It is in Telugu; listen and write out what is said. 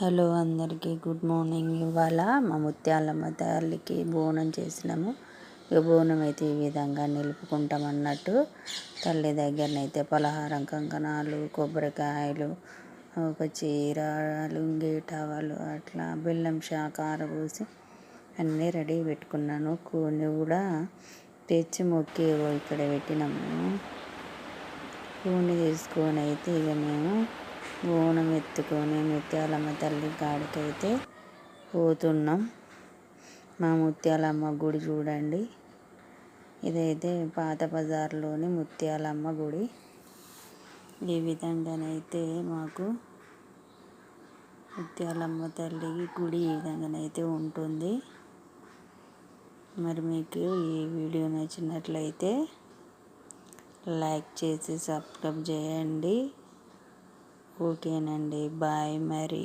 హలో అందరికీ గుడ్ మార్నింగ్. ఇవాళ మా ముత్యాలమ్మ తల్లికి బోనం చేసినాము. ఇక బోనం అయితే ఈ విధంగా నిలుపుకుంటాం అన్నట్టు. తల్లి దగ్గరనైతే పలహారం కంకణాలు కొబ్బరికాయలు ఒక చీర లుంగేటవాలు అట్లా బెల్లం శాకార పోసి అన్నీ రెడీ పెట్టుకున్నాను. కూని కూడా తెచ్చి మొక్కి ఇక్కడ పెట్టినాము. కూని తీసుకొని అయితే ఇక మేము బోనం ఎత్తుకొని ముత్యాలమ్మ తల్లి కాడికైతే పోతున్నాం. మా ముత్యాలమ్మ గుడి చూడండి. ఇదైతే పాత బజార్లోని ముత్యాలమ్మ గుడి. ఈ విధంగానైతే మాకు ముత్యాలమ్మ తల్లి గుడి ఈ విధంగానైతే ఉంటుంది. మరి మీకు ఈ వీడియో నచ్చినట్లయితే లైక్ చేసి సబ్స్క్రైబ్ చేయండి. ఓకేనండి. బాయ్ మరి.